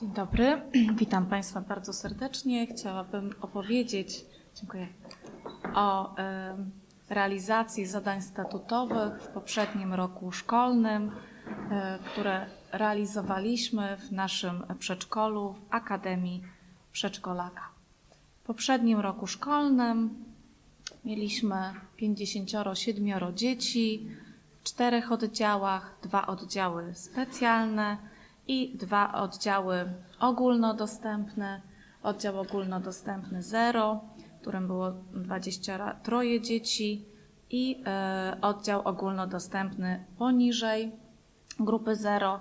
Dzień dobry, witam Państwa bardzo serdecznie. Chciałabym opowiedzieć dziękuję, o realizacji zadań statutowych w poprzednim roku szkolnym, e, które realizowaliśmy w naszym przedszkolu w Akademii Przedszkolaka. W poprzednim roku szkolnym mieliśmy 57 dzieci w czterech oddziałach, dwa oddziały specjalne i dwa oddziały ogólnodostępne. Oddział ogólnodostępny 0, w którym było 23 dzieci i e, oddział ogólnodostępny poniżej grupy 0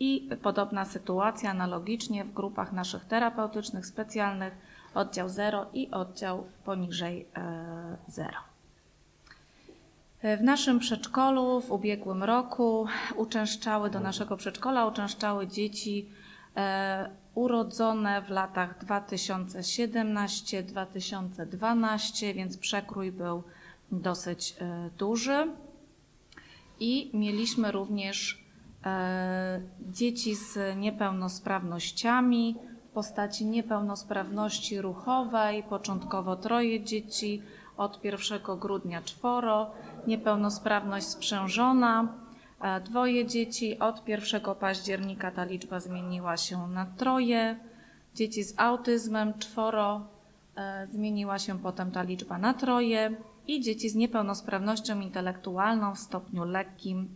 i podobna sytuacja analogicznie w grupach naszych terapeutycznych, specjalnych, oddział 0 i oddział poniżej e, 0. W naszym przedszkolu w ubiegłym roku uczęszczały do naszego przedszkola uczęszczały dzieci e, urodzone w latach 2017-2012, więc przekrój był dosyć e, duży. I mieliśmy również e, dzieci z niepełnosprawnościami w postaci niepełnosprawności ruchowej, początkowo troje dzieci, od 1 grudnia czworo, niepełnosprawność sprzężona, e, dwoje dzieci, od 1 października ta liczba zmieniła się na troje, dzieci z autyzmem czworo, e, zmieniła się potem ta liczba na troje. I dzieci z niepełnosprawnością intelektualną w stopniu lekkim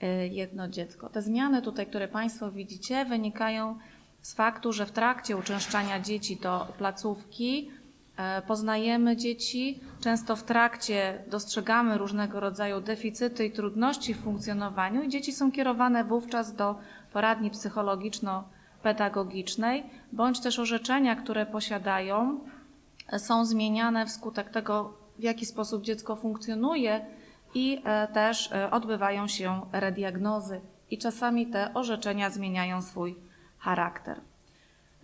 e, jedno dziecko. Te zmiany tutaj, które Państwo widzicie, wynikają z faktu, że w trakcie uczęszczania dzieci do placówki poznajemy dzieci, często w trakcie dostrzegamy różnego rodzaju deficyty i trudności w funkcjonowaniu i dzieci są kierowane wówczas do poradni psychologiczno-pedagogicznej, bądź też orzeczenia, które posiadają, e, są zmieniane wskutek tego, w jaki sposób dziecko funkcjonuje i e, też e, odbywają się rediagnozy i czasami te orzeczenia zmieniają swój charakter.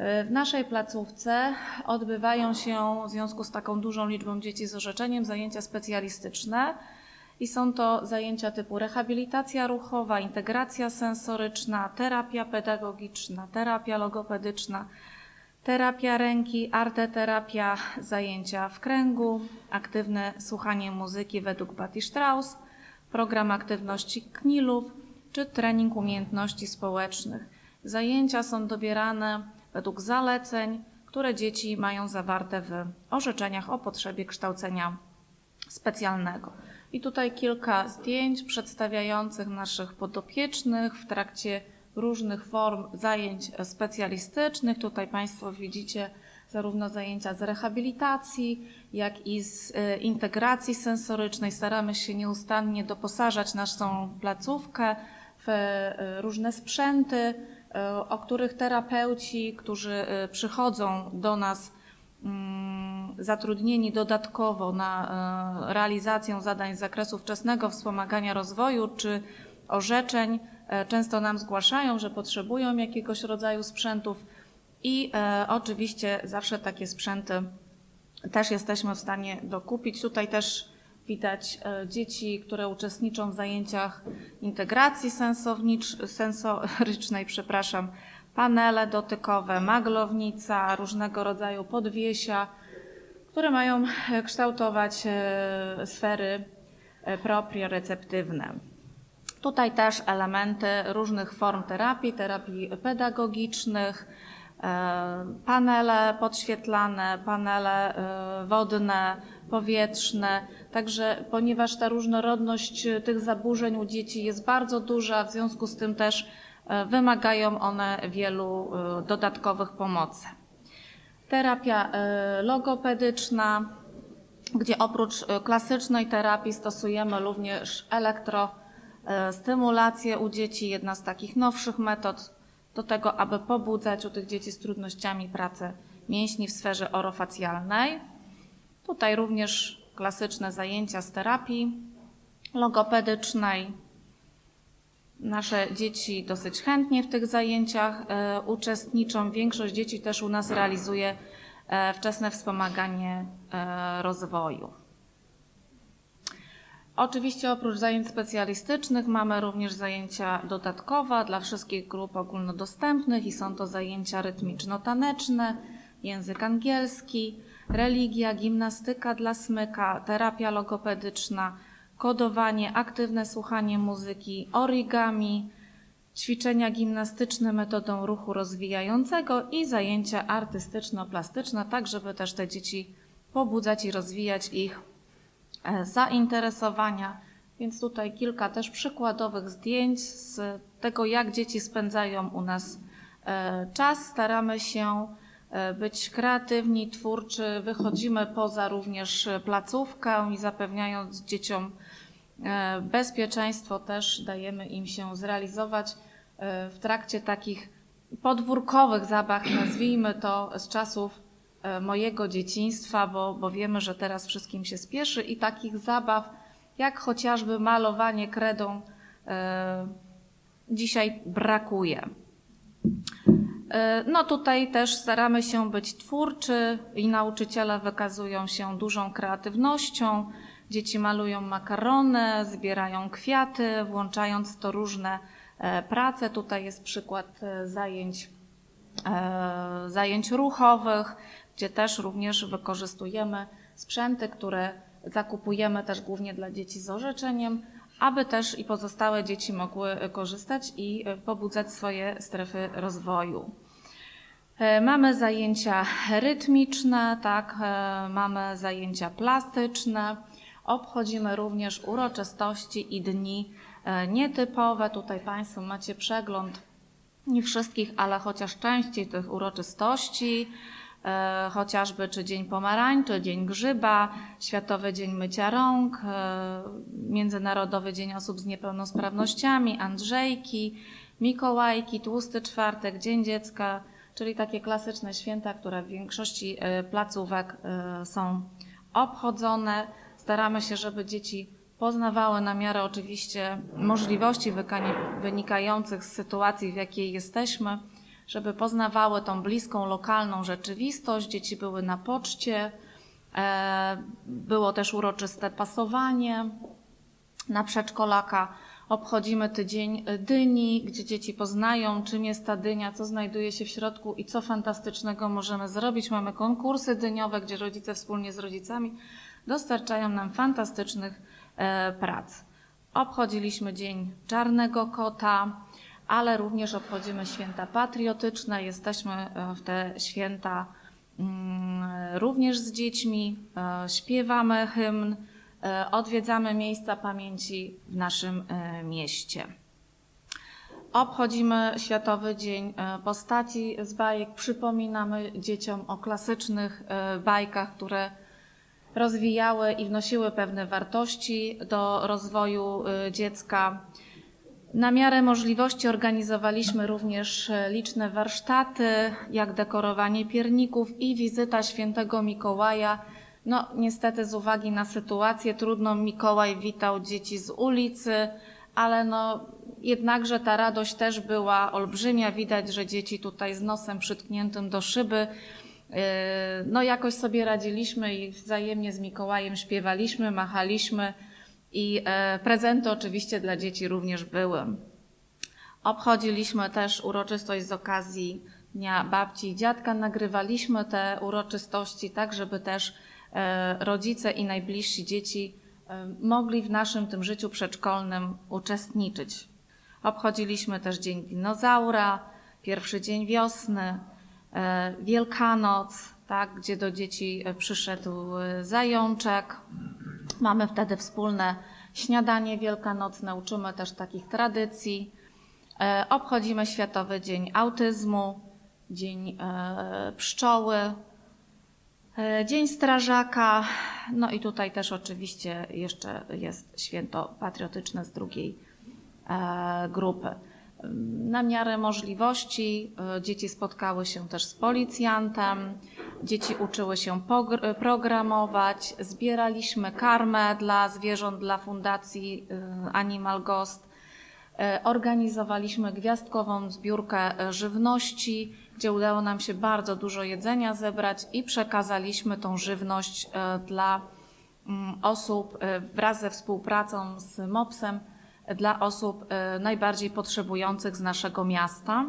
W naszej placówce odbywają się w związku z taką dużą liczbą dzieci z orzeczeniem zajęcia specjalistyczne i są to zajęcia typu rehabilitacja ruchowa, integracja sensoryczna, terapia pedagogiczna, terapia logopedyczna, terapia ręki, arteterapia, zajęcia w kręgu, aktywne słuchanie muzyki według Bati Strauss, program aktywności knilów czy trening umiejętności społecznych. Zajęcia są dobierane według zaleceń, które dzieci mają zawarte w orzeczeniach o potrzebie kształcenia specjalnego. I tutaj kilka zdjęć przedstawiających naszych podopiecznych w trakcie różnych form zajęć specjalistycznych. Tutaj Państwo widzicie zarówno zajęcia z rehabilitacji, jak i z e, integracji sensorycznej. Staramy się nieustannie doposażać naszą placówkę w e, różne sprzęty, o których terapeuci, którzy e, przychodzą do nas mm, zatrudnieni dodatkowo na e, realizację zadań z zakresu wczesnego wspomagania rozwoju czy orzeczeń, e, często nam zgłaszają, że potrzebują jakiegoś rodzaju sprzętów i oczywiście zawsze takie sprzęty też jesteśmy w stanie dokupić. Tutaj też widać e, dzieci, które uczestniczą w zajęciach integracji sensorycznej, przepraszam, panele dotykowe, maglownica, różnego rodzaju podwiesia, które mają e, kształtować e, sfery proprioreceptywne. Tutaj też elementy różnych form terapii, terapii pedagogicznych, panele podświetlane, panele wodne, powietrzne. Także ponieważ ta różnorodność e, tych zaburzeń u dzieci jest bardzo duża, w związku z tym też e, wymagają one wielu e, dodatkowych pomocy. Terapia logopedyczna, gdzie oprócz klasycznej terapii stosujemy również elektrostymulację u dzieci, jedna z takich nowszych metod do tego, aby pobudzać u tych dzieci z trudnościami pracę mięśni w sferze orofacjalnej. Tutaj również klasyczne zajęcia z terapii logopedycznej. Nasze dzieci dosyć chętnie w tych zajęciach e, uczestniczą. Większość dzieci też u nas realizuje e, wczesne wspomaganie e, rozwoju. Oczywiście oprócz zajęć specjalistycznych mamy również zajęcia dodatkowe dla wszystkich grup ogólnodostępnych i są to zajęcia rytmiczno-taneczne, język angielski, religia, gimnastyka dla smyka, terapia logopedyczna, kodowanie, aktywne słuchanie muzyki, origami, ćwiczenia gimnastyczne metodą ruchu rozwijającego i zajęcia artystyczno-plastyczne, tak żeby też te dzieci pobudzać i rozwijać ich e, zainteresowania. Więc tutaj kilka też przykładowych zdjęć z tego, jak dzieci spędzają u nas e, czas. Staramy się być kreatywni, twórczy, wychodzimy poza również placówkę i zapewniając dzieciom E, Bezpieczeństwo też dajemy im się zrealizować e, w trakcie takich podwórkowych zabaw, nazwijmy to z czasów e, mojego dzieciństwa, bo, bo wiemy, że teraz wszystkim się spieszy i takich zabaw, jak chociażby malowanie kredą, dzisiaj brakuje. No tutaj też staramy się być twórczy i nauczyciele wykazują się dużą kreatywnością. Dzieci malują makarony, zbierają kwiaty, włączając to różne e, prace. Tutaj jest przykład e, zajęć, e, zajęć ruchowych, gdzie też również wykorzystujemy sprzęty, które zakupujemy też głównie dla dzieci z orzeczeniem, aby też i pozostałe dzieci mogły korzystać i pobudzać swoje strefy rozwoju. Mamy zajęcia rytmiczne, tak, mamy zajęcia plastyczne. Obchodzimy również uroczystości i dni e, nietypowe. Tutaj Państwo macie przegląd nie wszystkich, ale chociaż części tych uroczystości, e, chociażby czy Dzień Pomarańczy, Dzień Grzyba, Światowy Dzień Mycia Rąk, e, Międzynarodowy Dzień Osób z Niepełnosprawnościami, Andrzejki, Mikołajki, Tłusty Czwartek, Dzień Dziecka, czyli takie klasyczne święta, które w większości placówek są obchodzone. Staramy się, żeby dzieci poznawały na miarę oczywiście możliwości wynikających z sytuacji, w jakiej jesteśmy, żeby poznawały tą bliską, lokalną rzeczywistość. Dzieci były na poczcie, e, było też uroczyste pasowanie na przedszkolaka. Obchodzimy tydzień dyni, gdzie dzieci poznają, czym jest ta dynia, co znajduje się w środku i co fantastycznego możemy zrobić. Mamy konkursy dyniowe, gdzie rodzice wspólnie z rodzicami dostarczają nam fantastycznych e, prac. Obchodziliśmy Dzień Czarnego Kota, ale również obchodzimy święta patriotyczne. Jesteśmy e, w te święta mm, również z dziećmi, e, śpiewamy hymn, odwiedzamy miejsca pamięci w naszym mieście. Obchodzimy Światowy Dzień Postaci z bajek. Przypominamy dzieciom o klasycznych bajkach, które rozwijały i wnosiły pewne wartości do rozwoju dziecka. Na miarę możliwości organizowaliśmy również y, liczne warsztaty, jak dekorowanie pierników i wizyta świętego Mikołaja. No, niestety z uwagi na sytuację trudno Mikołaj witał dzieci z ulicy, ale no, jednakże ta radość też była olbrzymia. Widać, że dzieci tutaj z nosem przytkniętym do szyby E, no jakoś sobie radziliśmy i wzajemnie z Mikołajem śpiewaliśmy, machaliśmy i e, prezenty oczywiście dla dzieci również były. Obchodziliśmy też uroczystość z okazji Dnia Babci i Dziadka. Nagrywaliśmy te uroczystości tak, żeby też e, rodzice i najbliżsi dzieci mogli w naszym tym życiu przedszkolnym uczestniczyć. Obchodziliśmy też Dzień Dinozaura, pierwszy dzień wiosny, E, Wielkanoc, tak, gdzie do dzieci e, przyszedł e, zajączek. Mamy wtedy wspólne śniadanie wielkanocne, uczymy też takich tradycji. Obchodzimy Światowy Dzień Autyzmu, Dzień Pszczoły, Dzień Strażaka. No i tutaj też oczywiście jeszcze jest święto patriotyczne z drugiej grupy. Na miarę możliwości e, dzieci spotkały się też z policjantem, dzieci uczyły się programować, zbieraliśmy karmę dla zwierząt dla Fundacji e, Animal Ghost, e, organizowaliśmy gwiazdkową zbiórkę żywności, gdzie udało nam się bardzo dużo jedzenia zebrać i przekazaliśmy tą żywność dla mm, osób wraz ze współpracą z MOPS-em dla osób najbardziej potrzebujących z naszego miasta.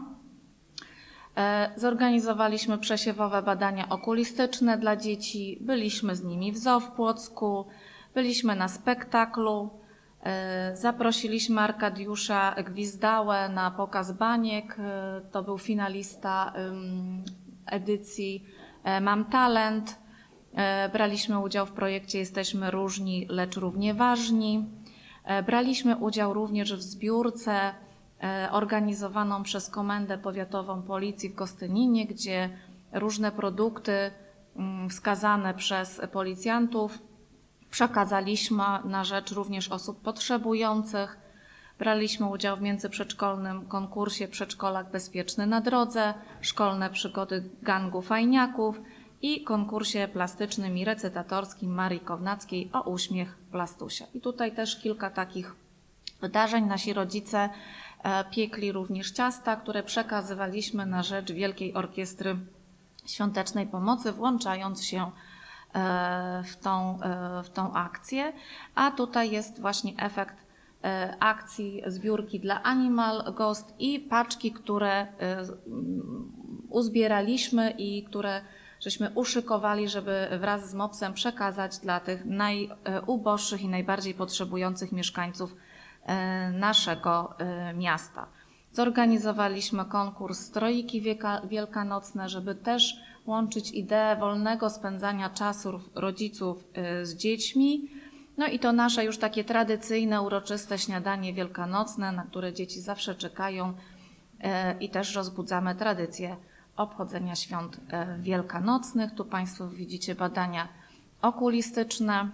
E, Zorganizowaliśmy przesiewowe badania okulistyczne dla dzieci, byliśmy z nimi w zoo w Płocku, byliśmy na spektaklu, e, zaprosiliśmy Arkadiusza Gwizdałę na pokaz baniek, e, to był finalista edycji Mam Talent. Braliśmy udział w projekcie Jesteśmy różni, lecz równie ważni. Braliśmy udział również w zbiórce organizowaną przez Komendę Powiatową Policji w Gostyninie, gdzie różne produkty mm, wskazane przez policjantów przekazaliśmy na rzecz również osób potrzebujących. Braliśmy udział w międzyprzedszkolnym konkursie Przedszkolak Bezpieczny na drodze, szkolne przygody gangu fajniaków i konkursie plastycznym i recytatorskim Marii Kownackiej o uśmiech Plastusia. I tutaj też kilka takich wydarzeń. Nasi rodzice e, piekli również ciasta, które przekazywaliśmy na rzecz Wielkiej Orkiestry Świątecznej Pomocy, włączając się e, w tą, e, w tą akcję. A tutaj jest właśnie efekt e, akcji zbiórki dla Animal Ghost i paczki, które e, uzbieraliśmy i które żeśmy uszykowali, żeby wraz z MOPS-em przekazać dla tych najuboższych i najbardziej potrzebujących mieszkańców e, naszego e, miasta. Zorganizowaliśmy konkurs Strojiki wieka- Wielkanocne, żeby też łączyć ideę wolnego spędzania czasu rodziców e, z dziećmi. No i to nasze już takie tradycyjne, uroczyste śniadanie wielkanocne, na które dzieci zawsze czekają e, i też rozbudzamy tradycję obchodzenia świąt e, wielkanocnych. Tu Państwo widzicie badania okulistyczne,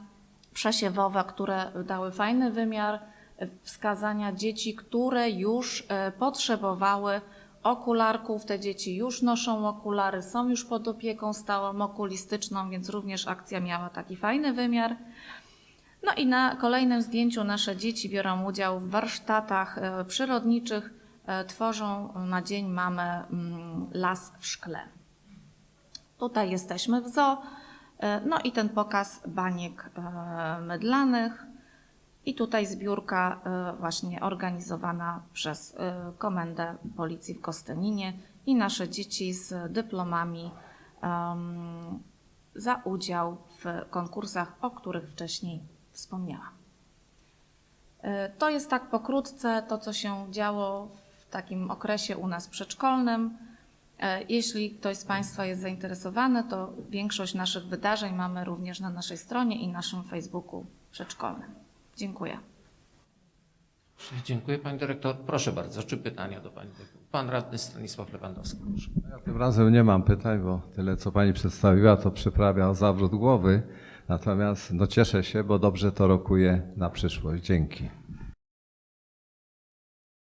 przesiewowe, które dały fajny wymiar e, wskazania dzieci, które już e, potrzebowały okularków. Te dzieci już noszą okulary, są już pod opieką stałą okulistyczną, więc również akcja miała taki fajny wymiar. No i na kolejnym zdjęciu nasze dzieci biorą udział w warsztatach e, przyrodniczych, e, tworzą na dzień mamy mm, las w szkle. Tutaj jesteśmy w zoo, no i ten pokaz baniek mydlanych i tutaj zbiórka e, właśnie organizowana przez e, Komendę Policji w Kostyninie i nasze dzieci z dyplomami za udział w konkursach, o których wcześniej wspomniałam. E, To jest tak pokrótce to, co się działo w takim okresie u nas przedszkolnym. Jeśli ktoś z Państwa jest zainteresowany, to większość naszych wydarzeń mamy również na naszej stronie i naszym Facebooku przedszkolnym. Dziękuję. Dziękuję Pani Dyrektor. Proszę bardzo, czy pytania do Pani? Dyrektor? Pan Radny Stanisław Lewandowski. Proszę. Ja tym razem nie mam pytań, bo tyle co pani przedstawiła, to przyprawia zawrót głowy. Natomiast no cieszę się, bo dobrze to rokuje na przyszłość. Dzięki.